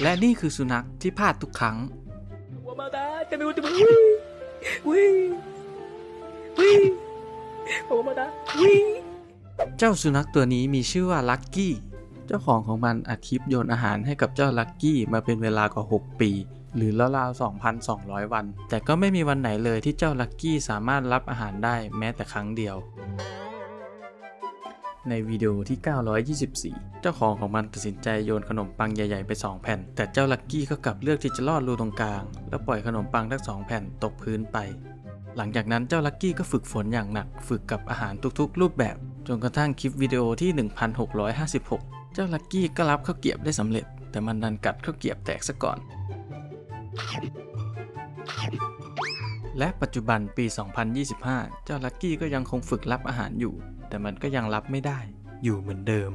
และนี่คือสุนัขที่พลาดทุกครั้ง เจ้าสุนัขตัวนี้มีชื่อว่าลักกี้ เจ้าของของมันอาทิตย์โยนอาหารให้กับเจ้าลักกี้มาเป็นเวลากว่า 6 ปี หรือราวๆ2,200 วัน แต่ก็ไม่มีวันไหนเลยที่เจ้าลักกี้สามารถรับอาหารได้แม้แต่ครั้งเดียว ในวิดีโอที่ 924 เจ้าของของมันตัดสินใจโยนขนมปังใหญ่ๆไป 2 แผ่น แต่เจ้าลักกี้ก็กลับเลือกที่จะลอดรูตรงกลาง แล้วปล่อยขนมปังทั้งสองแผ่นตกพื้นไป หลังจากนั้นเจ้าลักกี้ก็ฝึกฝนอย่างหนัก ฝึกกับอาหารทุกๆ รูปแบบ จนกระทั่งคลิปวิดีโอที่ 1656 เจ้าลักกี้ก็รับข้าวเกียบได้สำเร็จ แต่มันดันกัดข้าวเกียบแตกซะก่อน และปัจจุบันปี 2025 เจ้าลักกี้ก็ยังคงฝึกรับอาหารอยู่ แต่มันก็ยังรับไม่ได้ อยู่เหมือนเดิม